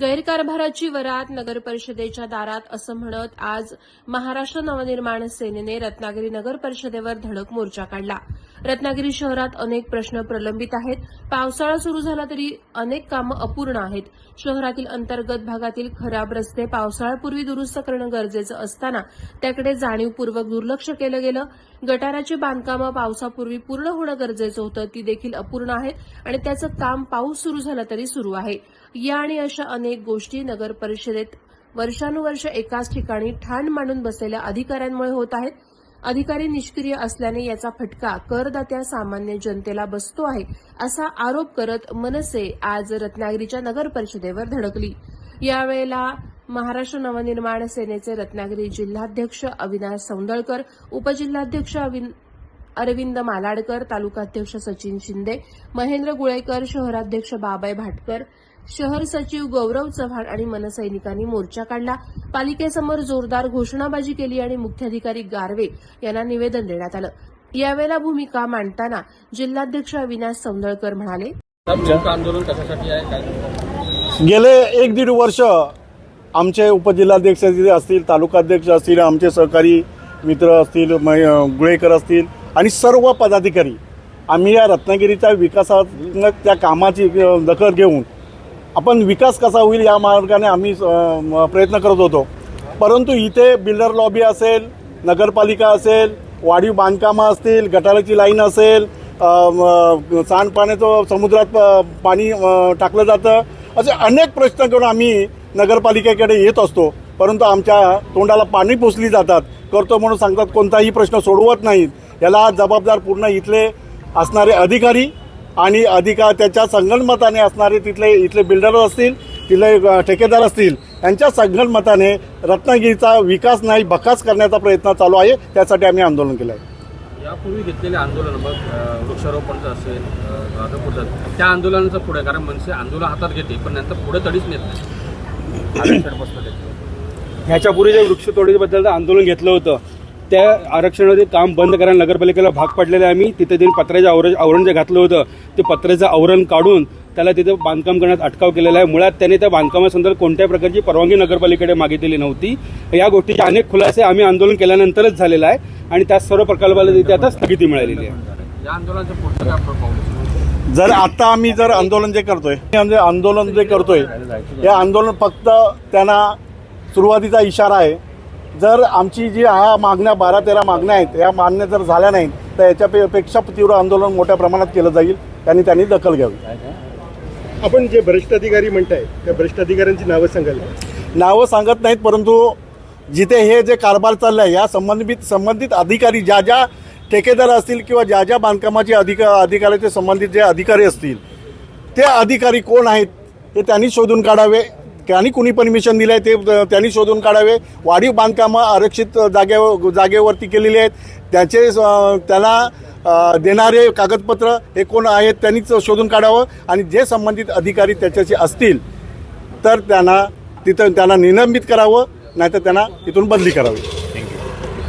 गैरकारभाराची वरात नगर परिषदेच्या दारात असं म्हणत आज महाराष्ट्र नवनिर्माण सेनेने रत्नागिरी नगर परिषदेवर धडक मोर्चा काढला. रत्नागिरी शहरात अनेक प्रश्न प्रलंबित आहेत. पावसाळा सुरू झाला तरी अनेक कामं अपूर्ण आहेत. शहरातील अंतर्गत भागातील खराब रस्ते पावसाळ्यापूर्वी दुरुस्त करणं गरजेचं असताना त्याकडे जाणीवपूर्वक दुर्लक्ष केलं गेलं. गटाराची बांधकामं पावसापूर्वी पूर्ण होणं गरजेचं होतं ती देखील अपूर्ण आहेत आणि त्याचं काम पाऊस सुरू झाला तरी सुरू आहे. या आणि अशा अनेक गोष्टी नगर परिषदेत वर्षानुवर्ष एकाच ठिकाणी ठाण मांडून बसलेल्या अधिकाऱ्यांमुळे होत आहेत. अधिकारी निष्क्रिय असल्याने याचा फटका करदात्या सामान्य जनतेला बसतो आहे असा आरोप करत मनसे आज रत्नागिरीच्या नगर परिषदेवर धडकली. यावेळेला महाराष्ट्र नवनिर्माण सेनेचे रत्नागिरी जिल्हाध्यक्ष अविनाश सौंदळकर उपजिल्हाध्यक्ष अरविंद मालाडकर तालुकाध्यक्ष सचिन शिंदे महेंद्र गुळेकर शहराध्यक्ष बाबाई भाटकर शहर सचिव गौरव चव्हाण आणि मनसैनिकांनी मोर्चा काढला. पालिकेसमोर जोरदार घोषणाबाजी केली आणि मुख्याधिकारी गारवे यांना निवेदन देण्यात आलं. यावेळेला भूमिका मांडताना जिल्हाध्यक्ष अविनाश सौंदळकर म्हणाले नेमकं आंदोलन कशासाठी आहे? काय? गेले एक दीड वर्ष आमचे उपजिल्हाध्यक्ष असतील तालुकाध्यक्ष असतील आमचे सहकारी मित्र असतील गुळेकर असतील आणि सर्व पदाधिकारी आम्ही या रत्नागिरीच्या विकासात्मक त्या कामाची दखल घेऊन आपण विकास कसा होईल या मार्गाने आम्ही प्रयत्न करत होतो. परंतु इथे बिल्डर लॉबी असेल नगरपालिका असेल वाढीव बांधकामं असतील गटाराची लाईन असेल सांडपाण्याचं समुद्रात पाणी टाकलं जातं असे अनेक प्रश्न करून आम्ही नगरपालिकेकडे येत असतो. परंतु आमच्या तोंडाला पाणी पोचली जातात. करतो म्हणून सांगतात कोणताही प्रश्न सोडवत नाहीत. याला जबाबदार पूर्ण इथले असणारे अधिकारी आणि अधिकार त्याच्या संगणमताने असणारे तिथले इथले बिल्डर असतील तिथले ठेकेदार असतील यांच्या संगणमताने रत्नागिरीचा विकास नाही बकास करण्याचा प्रयत्न चालू आहे त्यासाठी आम्ही आंदोलन केलं आहे यापूर्वी घेतलेले आंदोलन मग वृक्षारोपणचं असेल अं, राधापूरचं त्या आंदोलनाचं पुढे कारण मनसे आंदोलन हातात घेते पण नंतर पुढे तडीच नेत नाही. ह्याच्यापूर्वी जे वृक्षतोडीबद्दलचं आंदोलन घेतलं होतं त्या आरक्षणामध्ये काम बंद करायला नगरपालिकेला भाग पडलेले आम्ही. तिथे त्यांनी पत्र्याचं आवरण आवरण जे घातलं होतं ते पत्र्याचं आवरण काढून त्याला तिथे बांधकाम करण्यात अटकाव केलेला आहे. मुळात त्याने त्या बांधकामासंदर्भात कोणत्याही प्रकारची परवानगी नगरपालिकेकडे मागितलेली नव्हती. या गोष्टीचे अनेक खुलासे आम्ही आंदोलन केल्यानंतरच झालेला आहे आणि त्या सर्व प्रकल्पाला तिथे आता स्थगिती मिळालेली आहे? जर आता आम्ही जर आंदोलन जे करतोय आंदोलन जे करतोय हे आंदोलन फक्त त्यांना सुरुवातीचा इशारा आहे. जर आमची जी ह्या मागण्या बारा तेरा मागण्या आहेत या मागण्या जर झाल्या नाहीत तर याच्यापेक्षा तीव्र आंदोलन मोठ्या प्रमाणात केलं जाईल त्यांनी त्यांनी दखल घ्यावी आपण जे भ्रष्ट अधिकारी म्हणताय त्या भ्रष्ट अधिकाऱ्यांची नावं सांगाल? नावं सांगत नाहीत परंतु जिथे हे जे कारभार चाललाय या संबंधित संबंधित अधिकारी ज्या ज्या ठेकेदार असतील किंवा ज्या ज्या बांधकामाचे अधिक अधिकाऱ्याचे संबंधित जे अधिकारी असतील ते अधिकारी कोण आहेत हे त्यांनी शोधून काढावे त्यांनी कुणी परमिशन दिलं आहे ते त्यांनी शोधून काढावे. वाढीव बांधकामं आरक्षित जागेवर जागेवरती केलेली आहेत. त्याचे त्याला देणारे कागदपत्र हे कोण आहेत त्यांनीच शोधून काढावं. आणि जे संबंधित अधिकारी त्याच्याशी असतील तर त्यांना तिथं त्यांना निलंबित करावं नाहीतर त्यांना तिथून बदली करावी.